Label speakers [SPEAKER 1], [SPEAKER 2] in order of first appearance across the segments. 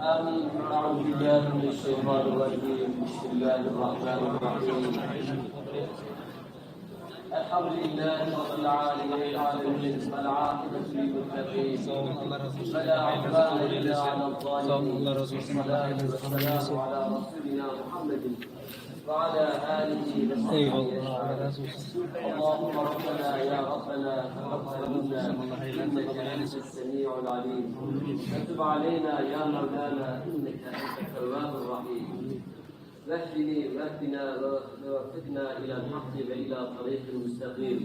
[SPEAKER 1] آمين أعوذ بالله من الشيطان الرجيم بسم الله الرحمن الرحيم الحمد لله رب العالمين والعاقبة للمتقين فلا عدوان إلا على الظالمين والصلاة والسلام على رسولنا محمد وعلى آله وصحبه اللهم ربنا يا ربنا تقبل منا إنك أنت السميع العليم. وتب علينا يا مولانا إنك أنت التواب الرحيم. واهدني واهدنا ووفقنا إلى الحق وإلى طريق مستقيم.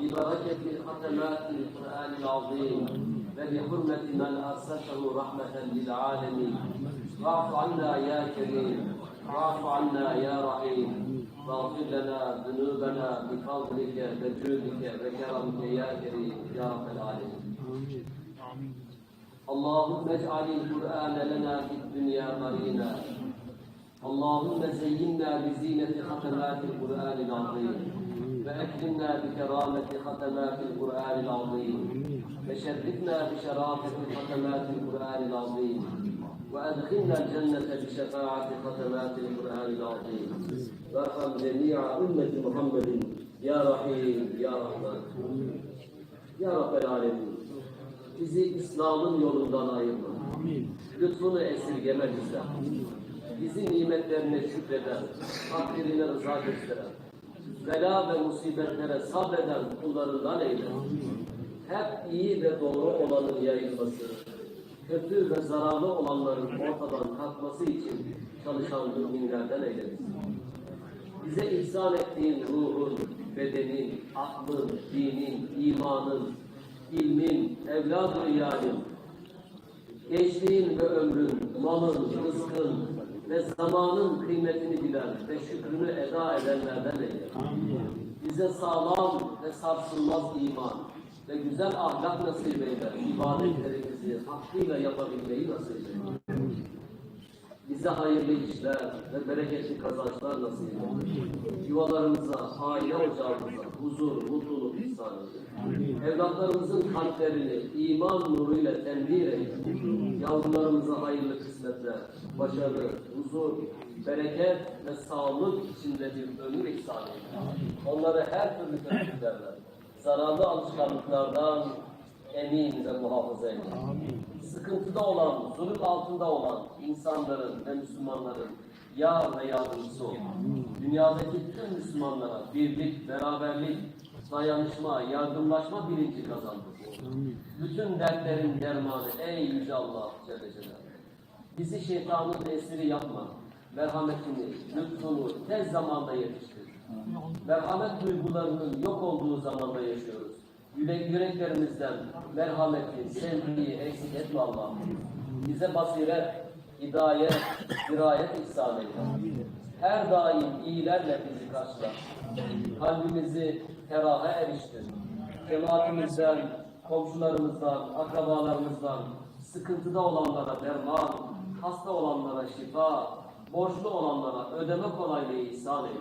[SPEAKER 1] ببركة ختمات القرآن العظيم وبحرمة من أرسلته رحمة للعالمين. واعف عنا يا كريم واعف عنا يا رحيم واغفر لنا ذنوبنا بفضلك وجودك وكرمك يا كريم يا رب العالمين اللهم اجعل القران لنا في الدنيا قرينا اللهم زينا بزينة ختمات القرآن العظيم وأكرمنا بكرامة ختمات القرآن العظيم وشرفنا بشرافة ختمات القرآن العظيم وأدخلنا الجنة بشفاعة ختمات القرآن العظيم وارحم جميع أمة محمد يا رحيم يا رحمن يا رب العالمين bizi İslam'ın yolundan ayırma. Lütfunu esirgeme bizden. bizi nimetlerine şükreden, takdirine rıza gösteren, bela ve musibetlere sabreden kullarından eyle. Hep iyi ve doğru olanın yayılması, kötü ve zararlı olanların ortadan kalkması için çalışan müminlerden eyle bizi. Bize ihsan ettiğin ruhun, bedenin, aklın, dinin, imanın, ilmin, evlad-ı iyalin, gençliğin ve ömrün, malın, rızkın ve zamanın kıymetini bilen ve şükrünü eda edenlerden eyle. Bize sağlam ve sarsılmaz iman ve güzel ahlak nasip eyle. İbadetlerimizi hakkıyla yapabilmeyi nasip eyle. Bize hayırlı işler ve bereketli kazançlar nasip eyle. Yuvalarımıza, aile ocağımıza huzur, mutluluk ihsan. Evlatlarımızın kalplerini iman nuruyla tenvir eyle. Yavrularımıza hayırlı kısmetler, başarı, huzur, bereket ve sağlık içinde bir ömür ihsan eyle. Onları her türlü kötülüklerden, zararlı alışkanlıklardan emin ve muhafaza eyle. Sıkıntıda olan, zulüm altında olan insanların ve Müslümanların yar ve yardımcısı ol. Dünyadaki tüm Müslümanlara birlik, beraberlik, dayanışma, yardımlaşma bilinci kazandır. Bütün dertlerin dermanı ey Yüce Allah Celle Celaluhu. Bizi şeytanın esiri yapma. Merhametini, lütfunu tez zamanda yetiştir. Merhamet duygularının yok olduğu zamanda yaşıyoruz. Yürek, yüreklerimizden merhameti, sevgiyi eksik etme Allah'ım. Bize basiret, hidayet, dirayet ihsan eyle. Her daim iyilerle bizi karşıla. Kalbimizi feraha eriştir. Cemaatimizden, komşularımızdan, akrabalarımızdan, sıkıntıda olanlara derman, hasta olanlara şifa, borçlu olanlara ödeme kolaylığı ihsan eyle.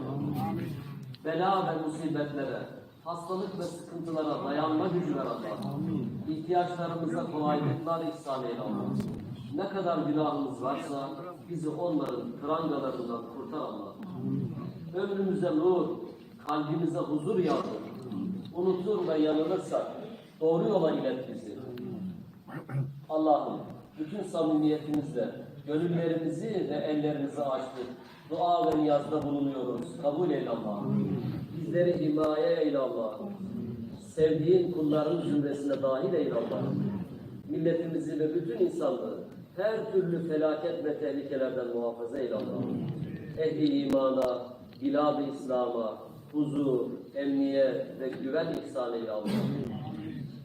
[SPEAKER 1] Bela ve musibetlere, hastalık ve sıkıntılara dayanma gücü ver Allah'ım. İhtiyaçlarımıza kolaylıklar ihsan eyle Allah'ım. Ne kadar günahımız varsa bizi onların prangalarından kurtar Allah'ım. Ömrümüze nur, kalbimize huzur yağdır. Unutur ve yanılırsak doğru yola ilet bizi. Allah'ım bütün samimiyetimizle gönüllerimizi ve ellerimizi açtık. Dua ve niyazda bulunuyoruz. Kabul eyle Allah'ım. Bizleri himaye eyle Allah'ım. Sevdiğin kulların zümresine dahil eyle Allah'ım. Milletimizi ve bütün insanlığı her türlü felaket ve tehlikelerden muhafaza eyle Allah'ım. Ehli imana, bilad-ı İslam'a, huzur, emniyet ve güven ihsan eyle Allah'ım.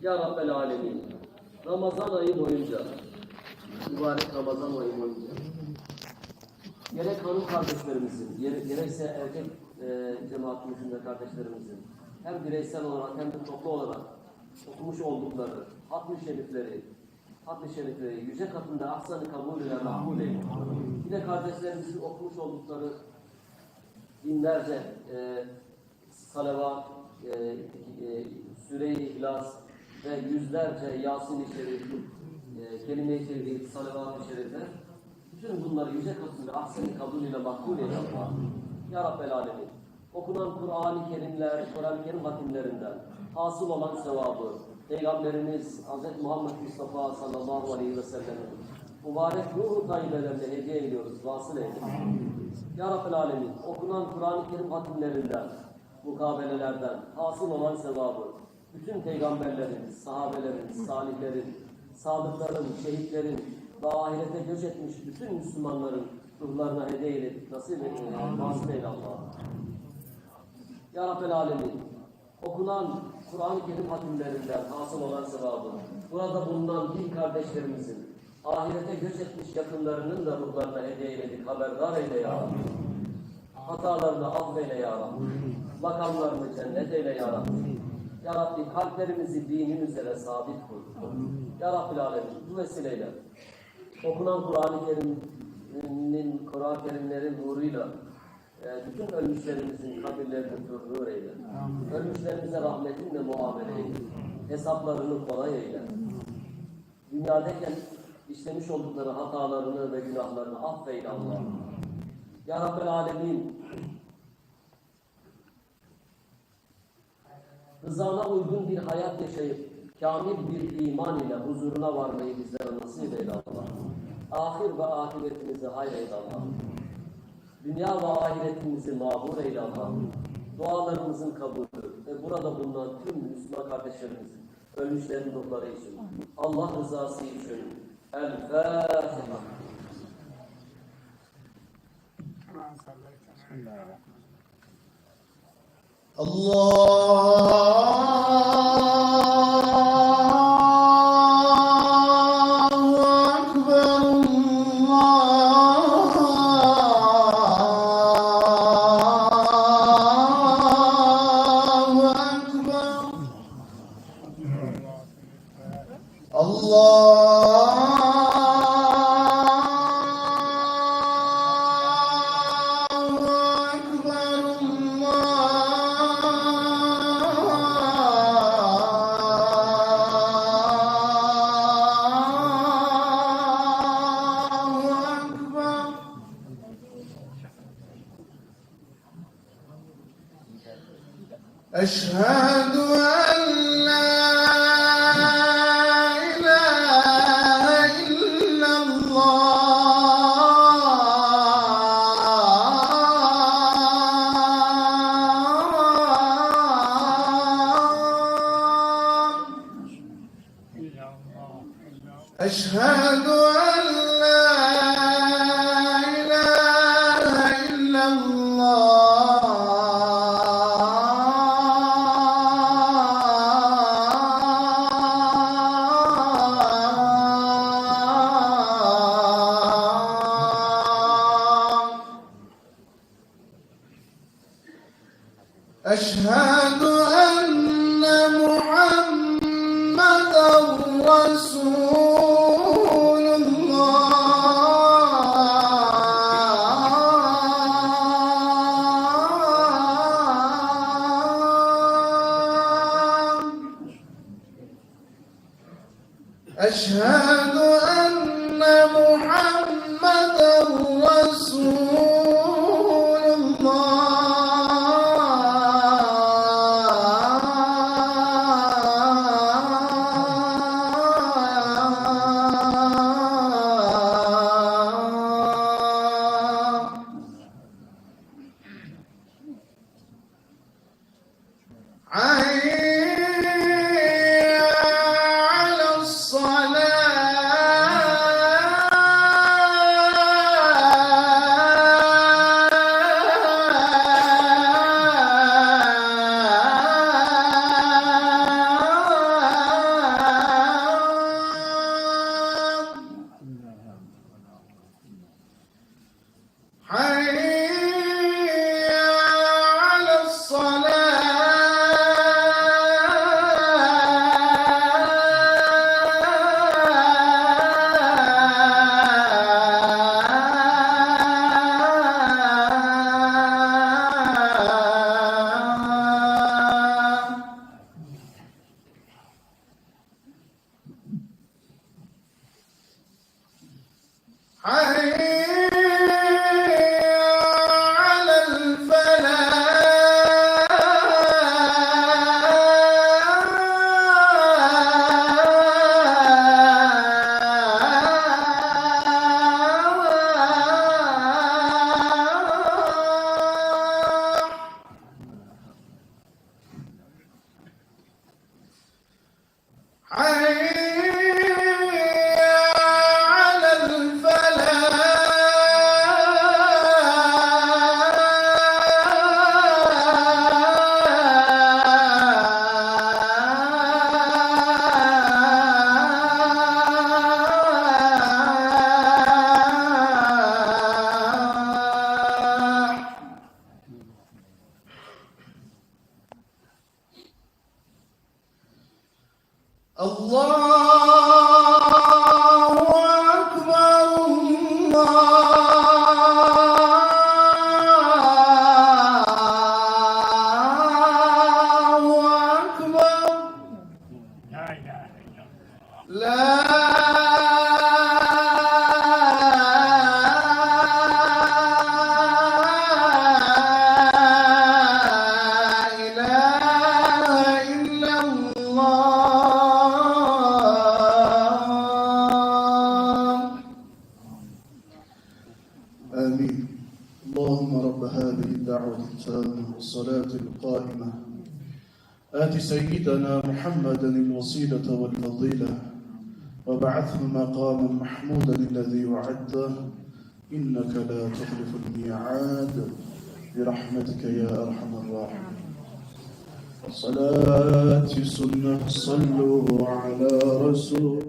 [SPEAKER 1] Ya Rabbel Alemin, Ramazan ayı boyunca, mübarek Ramazan ayı boyunca, gerek hanım kardeşlerimizin, gere- gerekse erkek e, cemaatimizin ve kardeşlerimizin hem bireysel olarak hem de toplu olarak okumuş oldukları hatmi şerifleri, hatmi şerifleri yüce katında ahsanı kabul ile mahmul. Yine kardeşlerimizin okumuş oldukları binlerce e, salavat, e, e, süre-i ihlas, ve yüzlerce Yasin-i Şerif, e, kelime-i şerif, salavat-ı şerifler, bütün bunları yüce katında ahsen kabulüyle makbul eyle Allah. Ya Rabbel Alemin. Okunan Kur'an-ı Kerimler, Kur'an-ı Kerim hatimlerinden hasıl olan sevabı, Peygamberimiz Hz. Muhammed Mustafa sallallahu aleyhi ve sellem'in mübarek ruhu tayyibelerine hediye ediyoruz, vasıl eyle. Ya Rabbel Alemin, okunan Kur'an-ı Kerim hatimlerinden, mukabelelerden hasıl olan sevabı, bütün peygamberlerin, sahabelerin, salihlerin, sadıkların, şehitlerin ve ahirete göç etmiş bütün Müslümanların ruhlarına hediye edip nasip eyle, vasıl eyle Allah'ım. Ya Rabbel Alemin, okunan Kur'an-ı Kerim hatimlerinden hasıl olan sevabı, burada bulunan din kardeşlerimizin, ahirete göç etmiş yakınlarının da ruhlarına hediye edip haberdar eyle ya Rabbi. Hatalarını affeyle ya Rabbi. Makamlarını cennet eyle ya Rabbi. Ya Rabbi kalplerimizi dinin üzere sabit kıl. Ya Rabbil Alemin bu vesileyle okunan Kur'an-ı Kerim'in, Kur'an-ı Kerimlerin nuruyla e, bütün ölmüşlerimizin kabirlerini nur eyle. Ölmüşlerimize rahmetinle muamele eyle. Hesaplarını kolay eyle. Dünyadayken işlemiş oldukları hatalarını ve günahlarını affeyle Allah. Ya Rabbel Alemin rızana uygun bir hayat yaşayıp kamil bir iman ile huzuruna varmayı bizlere nasip eyle Allah. Ahir ve akıbetimizi hayır eyle Allah. Dünya ve ahiretimizi mağbur eyle Allah. Dualarımızın kabulü ve burada bulunan tüm Müslüman kardeşlerimizin ölmüşlerin ruhları için Allah rızası için El Fatiha.
[SPEAKER 2] Allah. أشهد أن Jesus. Allah! سيدنا محمدا الوسيلة والفضيلة وبعثه مقاما محمودا الذي وعدته إنك لا تخلف الميعاد برحمتك يا أرحم الراحمين صلاة سنة صلوا على رسول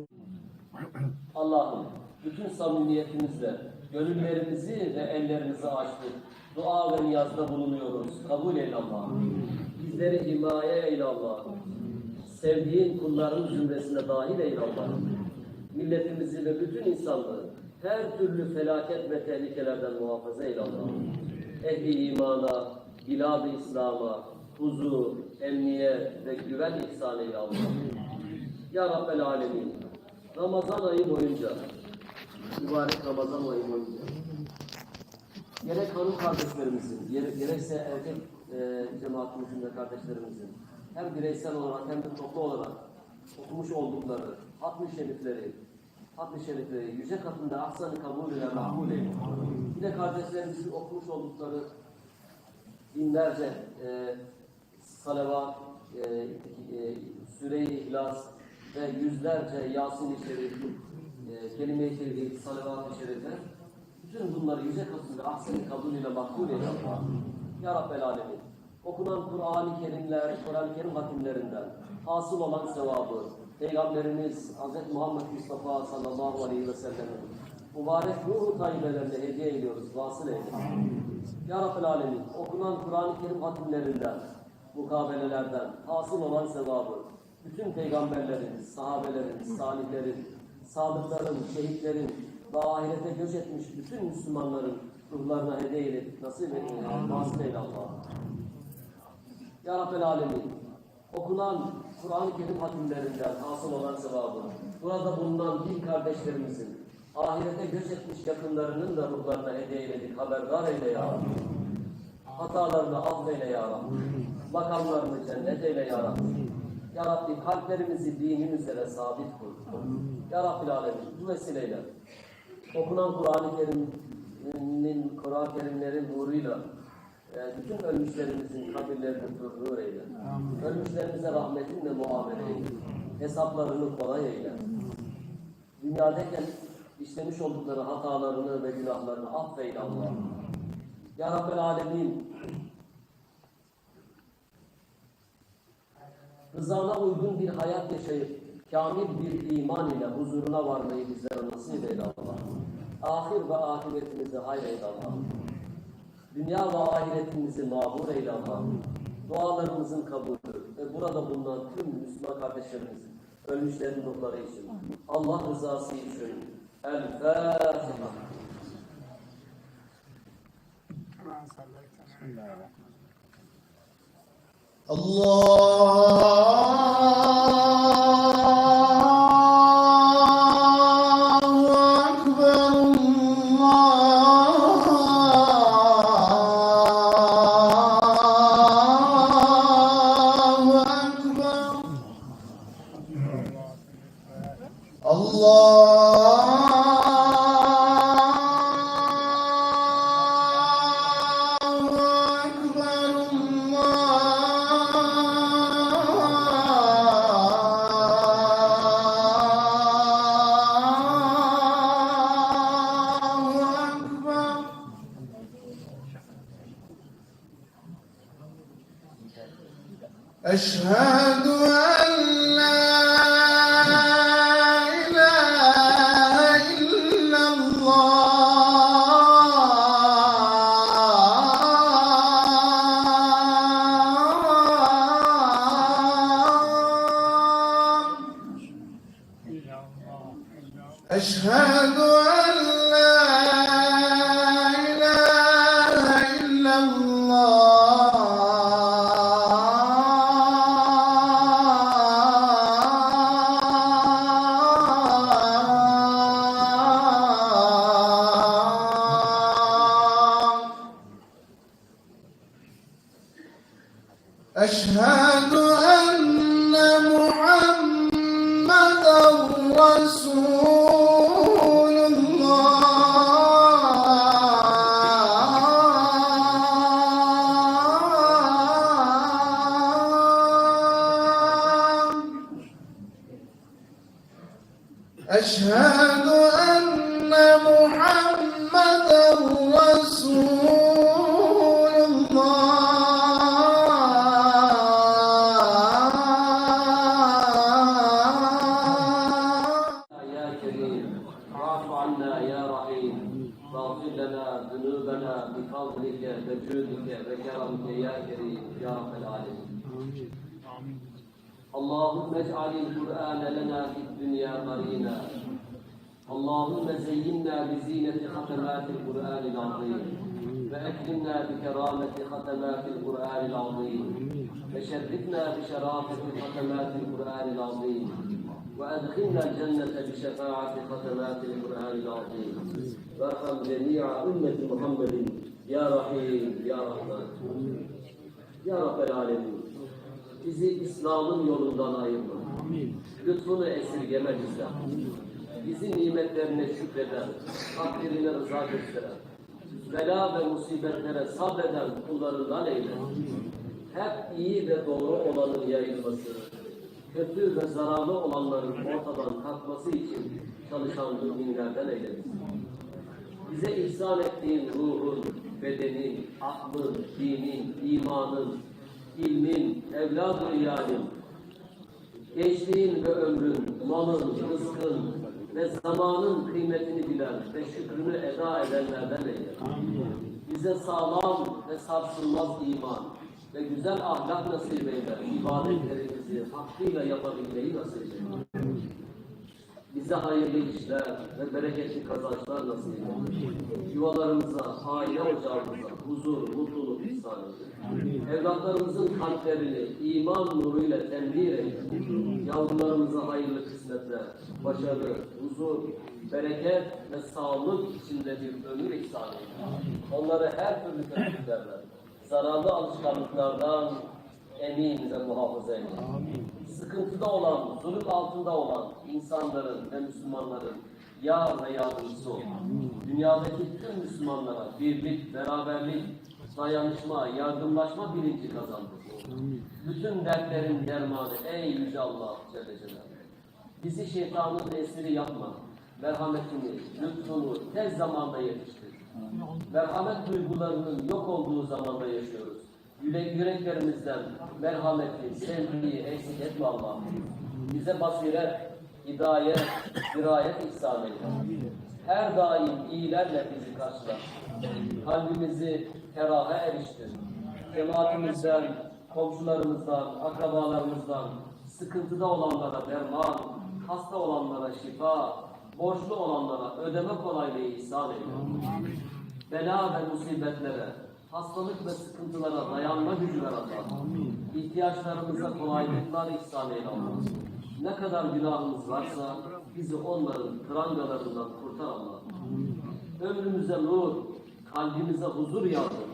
[SPEAKER 1] Allah'ım bütün samimiyetimizle gönüllerimizi ve ellerimizi açtık. Dua ve niyazda bulunuyoruz. Kabul eyle Allah'ım. Bizleri himaye eyle Allah'ım. Sevdiğin kulların zümresine dahil eyle Allah'ım. Milletimizi ve bütün insanlığı her türlü felaket ve tehlikelerden muhafaza eyle Allah'ım. Ehli imana, bilad-ı İslam'a, huzur, emniyet ve güven ihsan eyle Allah'ım. Ya Rabbel Alemin, Ramazan ayı boyunca, mübarek Ramazan ayı boyunca, gerek hanım kardeşlerimizin, gerek, gerekse erkek e, cemaatimizin ve kardeşlerimizin, hem bireysel olarak hem de toplu olarak okumuş oldukları hatmi şerifleri, hatmi şerifleri yüce katında ahsanı kabul ile mahmul eyle. Yine kardeşlerimizin okumuş oldukları binlerce e, salavat, e, e, süre-i ihlas ve yüzlerce Yasin-i Şerif, e, kelime-i şerif, salavat-ı şerifler, bütün bunları yüce katında ahsen kabulüyle makbul eyle Allah. Ya Rabbel Alemin. Okunan Kur'an-ı Kerimler, Kur'an-ı Kerim hatimlerinden hasıl olan sevabı, Peygamberimiz Hz. Muhammed Mustafa sallallahu aleyhi ve sellem'in mübarek ruhu tayyibelerine hediye ediyoruz, vasıl eyle. Ya Rabbel Alemin, okunan Kur'an-ı Kerim hatimlerinden, mukabelelerden hasıl olan sevabı, bütün peygamberlerin, sahabelerin, salihlerin, sadıkların, şehitlerin ve ahirete göç etmiş bütün Müslümanların ruhlarına hediye edip nasip eyle, vasıl eyle Allah. Ya Rabbel Alemin, okunan Kur'an-ı Kerim hatimlerinden hasıl olan sevabı, burada bulunan din kardeşlerimizin, ahirete göç etmiş yakınlarının da ruhlarına hediye eyledik, haberdar eyle ya Rabbi. Hatalarını affeyle ya Rabbi. Makamlarını cennet eyle ya Rabbi. Ya Rabbi kalplerimizi dinin üzere sabit kıl. Ya Rabbi Alemin bu vesileyle okunan Kur'an-ı Kerim'in, Kur'an-ı Kerimlerin nuruyla e, bütün ölmüşlerimizin kabirlerini nur eyle. Ölmüşlerimize rahmetinle muamele eyle. Hesaplarını kolay eyle. Dünyadayken işlemiş oldukları hatalarını ve günahlarını affeyle Allah. Ya Rabbel Alemin rızana uygun bir hayat yaşayıp kamil bir iman ile huzuruna varmayı bizlere nasip eyle Allah. Ahir ve ahiretimizi hayır eyle Allah. Dünya ve ahiretimizi mağbur eyle Allah. Dualarımızın kabulü ve burada bulunan tüm Müslüman kardeşlerimizin ölmüşlerin ruhları için. Allah rızası için. El Fatiha.
[SPEAKER 2] Allah Allah.
[SPEAKER 1] يا كريم يا رب العالمين. اللهم اجعل القرآن لنا في الدنيا قرينا. اللهم زينا بزينة ختمات القرآن العظيم. وأكرمنا بكرامة ختمات القرآن العظيم. وشرفنا بشرافة ختمات القرآن العظيم. وأدخلنا الجنة بشفاعة ختمات القرآن العظيم. وارحم جميع أمة محمد. Ya Rahim, Ya Rahman, Ya Rabbel Alemin. Bizi İslam'ın yolundan ayırma. Lütfunu esirgeme bizden. Bizi nimetlerine şükreden, takdirine rıza gösteren, bela ve musibetlere sabreden kullarından eyle. Hep iyi ve doğru olanın yayılması, kötü ve zararlı olanların ortadan kalkması için çalışan müminlerden eyle. Bize ihsan ettiğin ruhun, bedenin, aklın, dinin, imanın, ilmin, evlad-ı iyalin, gençliğin ve ömrün, malın, rızkın ve zamanın kıymetini bilen ve şükrünü eda edenlerden eyle. Bize sağlam ve sarsılmaz iman ve güzel ahlak nasip eyle. İbadetlerimizi hakkıyla yapabilmeyi nasip eyle. Bize hayırlı işler ve bereketli kazançlar nasip eyle. Yuvalarımıza, aile ocağımıza huzur, mutluluk ihsan eyle. Evlatlarımızın kalplerini iman nuruyla tembih eyle. Yavrularımıza hayırlı kısmetler, başarı, huzur, bereket ve sağlık içinde bir ömür ihsan eyle. Onları her türlü kötülüklerden, zararlı alışkanlıklardan emin ve muhafaza eyle sıkıntıda olan, zulüm altında olan insanların ve Müslümanların yar ve yardımcısı ol. Dünyadaki tüm Müslümanlara birlik, beraberlik, dayanışma, yardımlaşma bilinci kazandır. Bütün dertlerin dermanı ey Yüce Allah Celle Celaluhu. Bizi şeytanın esiri yapma. Merhametini, lütfunu tez zamanda yetiştir. Merhamet duygularının yok olduğu zamanda yaşıyoruz. Yürek, yüreklerimizden merhameti, sevgiyi eksik etme Allah'ım. Bize basiret, hidayet, dirayet ihsan eyle. Her daim iyilerle bizi karşıla. Kalbimizi feraha eriştir. Cemaatimizden, komşularımızdan, akrabalarımızdan, sıkıntıda olanlara derman, hasta olanlara şifa, borçlu olanlara ödeme kolaylığı ihsan eyle. Bela ve musibetlere, hastalık ve sıkıntılara dayanma gücü ver Allah'ım. İhtiyaçlarımıza kolaylıklar ihsan eyle Allah'ım. Ne kadar günahımız varsa bizi onların prangalarından kurtar Allah'ım. Ömrümüze nur, kalbimize huzur yağdır.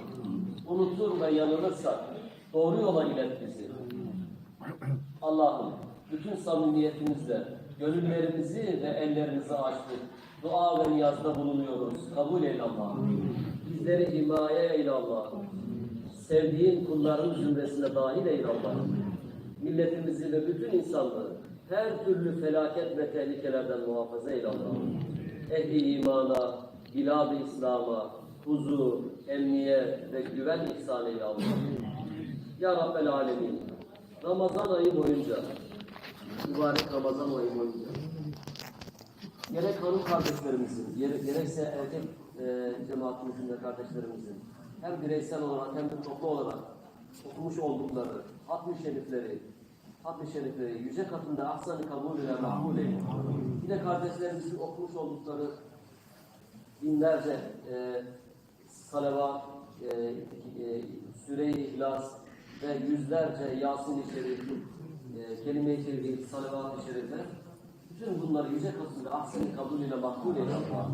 [SPEAKER 1] Unutur ve yanılırsak doğru yola ilet bizi. Allah'ım bütün samimiyetimizle Gönüllerimizi ve ellerimizi açtık. Dua ve niyazda bulunuyoruz. Kabul eyle Allah'ım. Bizleri himaye eyle Allah'ım. Sevdiğin kulların zümresine dahil eyle Allah'ım. Milletimizi ve bütün insanlığı her türlü felaket ve tehlikelerden muhafaza eyle Allah'ım. Ehli imana, bilad-ı İslam'a, huzur, emniyet ve güven ihsan eyle Allah'ım. Ya Rabbel Alemin, Ramazan ayı boyunca, mübarek Ramazan ayı boyunca, gerek hanım kardeşlerimizin, gere- gerekse erkek e, cemaatimizin ve kardeşlerimizin hem bireysel olarak hem de toplu olarak okumuş oldukları hatmi şerifleri, hatmi şerifleri yüce katında ahsan-ı kabul ile mahmul eyle. Yine kardeşlerimizin okumuş oldukları binlerce e, salavat, e, e, süre-i ihlas ve yüzlerce Yasin-i Şerif, e, kelime-i şerif, salavat-ı şerifler bütün bunları yüce katında ahsen-i kabul ile makbul eyle Allah.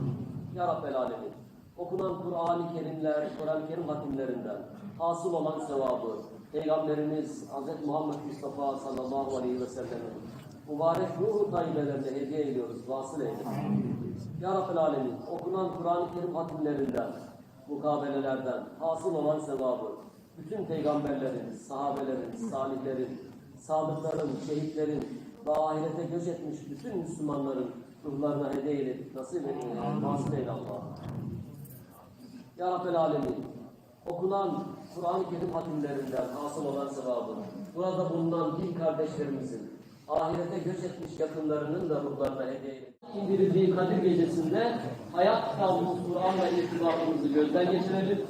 [SPEAKER 1] Ya Rabbel Alemin. Okunan Kur'an-ı Kerimler, Kur'an-ı Kerim hatimlerinden hasıl olan sevabı, Peygamberimiz Hz. Muhammed Mustafa sallallahu aleyhi ve sellem'in mübarek ruhu tayyibelerine hediye ediyoruz. Vasıl eyle. Ya Rabbel Alemin, okunan Kur'an-ı Kerim hatimlerinden, mukabelelerden hasıl olan sevabı, bütün peygamberlerin, sahabelerin, salihlerin, sadıkların, şehitlerin ve ahirete göç etmiş bütün Müslümanların ruhlarına hediye edip nasip eyle, eyle Allah. Ya Rabbel Alemin, okunan Kur'an-ı Kerim hatimlerinden hasıl olan sevabı, burada bulunan din kardeşlerimizin, ahirete göç etmiş yakınlarının da ruhlarına hediye edin. İndirildiği Kadir Gecesi'nde hayat kitabımız Kur'an'la irtibatımızı gözden geçirelim.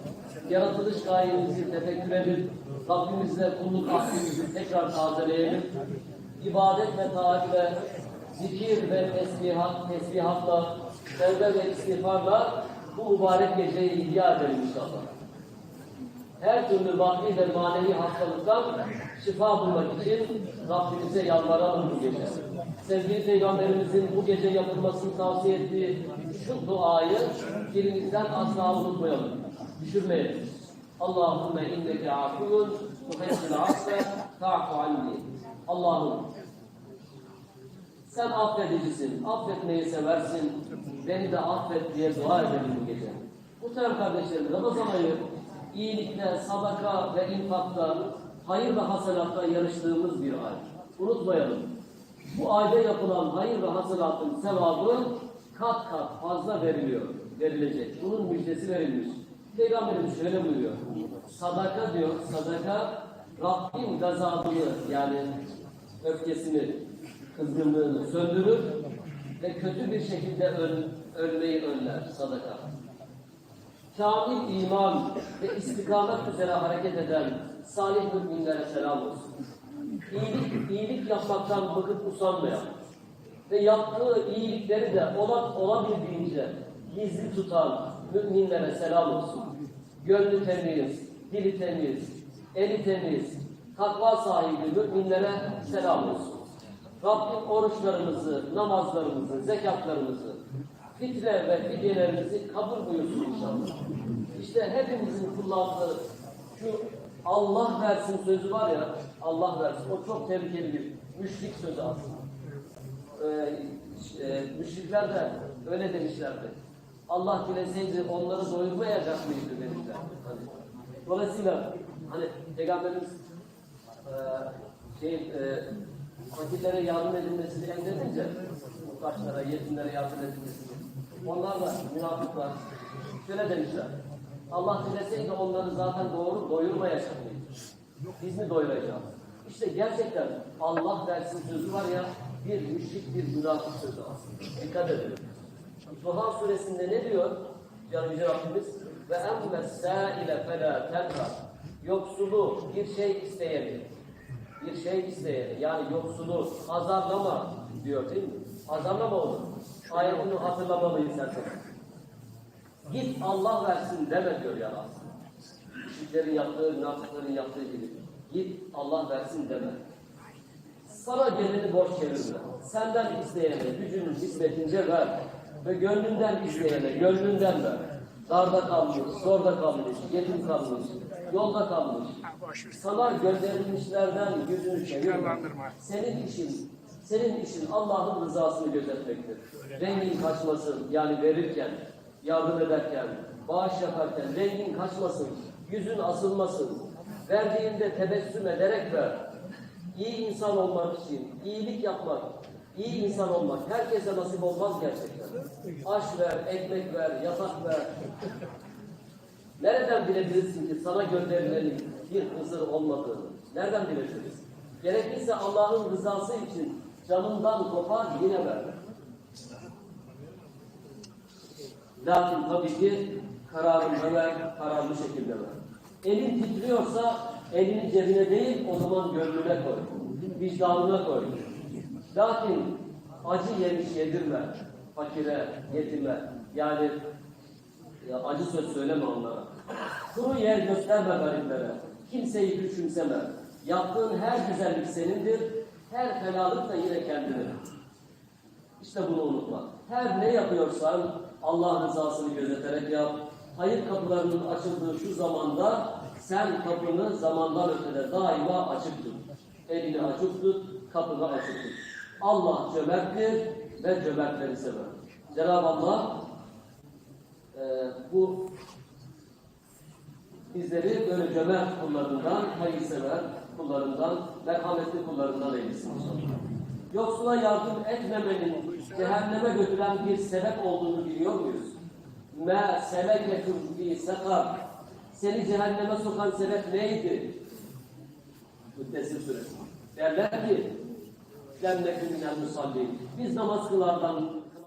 [SPEAKER 1] Yaratılış gayemizi tefekkür edip, Rabbimizle kulluk ahdimizi tekrar tazeleyelim. İbadet ve taatle, zikir ve tesbihat, tesbihatla, tevbe ve istiğfarla bu mübarek geceyi ihya edelim inşallah her türlü maddi ve manevi hastalıktan şifa bulmak için Rabbimize yalvaralım bu gece. Sevgili Peygamberimizin bu gece yapılmasını tavsiye ettiği şu duayı dilimizden asla unutmayalım. Düşürmeyelim. Allahümme inneke afiyun tuhessil affe ta'fu anni. Allah'ım sen affedicisin, affetmeyi seversin, beni de affet diye dua edelim bu gece. Muhterem kardeşlerim, Ramazan ayı iyilikte, sadaka ve infakta, hayır ve hasanatta yarıştığımız bir ay. Unutmayalım. Bu ayda yapılan hayır ve hasenatın sevabı kat kat fazla veriliyor, verilecek. Bunun müjdesi verilmiş. Peygamberimiz şöyle buyuruyor. Sadaka diyor, sadaka Rabbin gazabını yani öfkesini, kızgınlığını söndürür ve kötü bir şekilde öl, ölmeyi önler sadaka. Kamil iman ve istikamet üzere hareket eden salih müminlere selam olsun. İyilik, iyilik yapmaktan bıkıp usanmayan ve yaptığı iyilikleri de ola, olabildiğince gizli tutan müminlere selam olsun. Gönlü temiz, dili temiz, eli temiz, takva sahibi müminlere selam olsun. Rabbim oruçlarımızı, namazlarımızı, zekatlarımızı, fitre ve fidyelerimizi kabul buyursun inşallah. İşte hepimizin kullandığı şu Allah versin sözü var ya, Allah versin. O çok tehlikeli bir müşrik sözü aslında. Ee, e, müşrikler de öyle demişlerdi. Allah dileseydi onları doyurmayacak mıydı demişler. Hani, dolayısıyla hani Peygamberimiz e, şey, e, fakirlere yardım edilmesini emredince muhtaçlara, yetimlere yardım edilmesini onlar da münafıklar şöyle demişler. Allah dileseydi onları zaten doğru doyurmayacak mıydı? Biz mi doyuracağız? İşte gerçekten Allah versin sözü var ya bir müşrik bir münafık sözü aslında. Dikkat edin. Duha suresinde ne diyor? Canım Yüce Rabbimiz ve emme sâile felâ tenhar yoksulu bir şey isteyeni bir şey isteyeni yani yoksulu azarlama diyor değil mi? Azarlama onu. Ayetini hatırlamalıyız her zaman. Git Allah versin deme diyor ya aslında. Müşriklerin yaptığı, münafıkların yaptığı gibi. Git Allah versin deme. Sana geleni boş çevirme. Senden isteyene gücünün hizmetince ver. Ve gönlünden isteyene gönlünden ver. Darda kalmış, zorda kalmış, yetim kalmış, yolda kalmış. Sana gönderilmişlerden yüzünü çevirme. Senin işin Senin işin Allah'ın rızasını gözetmektir. Rengin kaçmasın yani verirken, yardım ederken, bağış yaparken rengin kaçmasın, yüzün asılmasın. Verdiğinde tebessüm ederek ver. İyi insan olmak için, iyilik yapmak, iyi insan olmak herkese nasip olmaz gerçekten. Aş ver, ekmek ver, yatak ver. Nereden bilebilirsin ki sana gönderilenin bir hızır olmadığını? Nereden bilebiliriz? Gerekirse Allah'ın rızası için canından kopar yine ver. Lakin tabii ki kararında ver, kararlı şekilde ver. Elin titriyorsa elini cebine değil o zaman gönlüne koy. Vicdanına koy. Lakin acı yemiş yedirme. Fakire, yetime. Yani ya acı söz söyleme onlara. Kuru yer gösterme gariplere. Kimseyi küçümseme. Yaptığın her güzellik senindir. Her fenalık da yine kendine. İşte bunu unutma. Her ne yapıyorsan Allah rızasını gözeterek yap. Hayır kapılarının açıldığı şu zamanda sen kapını zamandan ötede daima açık tut. Elini açık tut, kapını açık tut. Allah cömerttir ve cömertleri sever. Cenab-ı Allah e, bu bizleri böyle cömert kullarından, hayırsever kullarından, merhametli kullarından eylesin. Yoksula yardım etmemenin cehenneme götüren bir sebep olduğunu biliyor muyuz? Me seleketum fi sekar. Seni cehenneme sokan sebep neydi? Müddessir suresi. Derler ki Cennetü minel musallin. Biz namaz kılardan,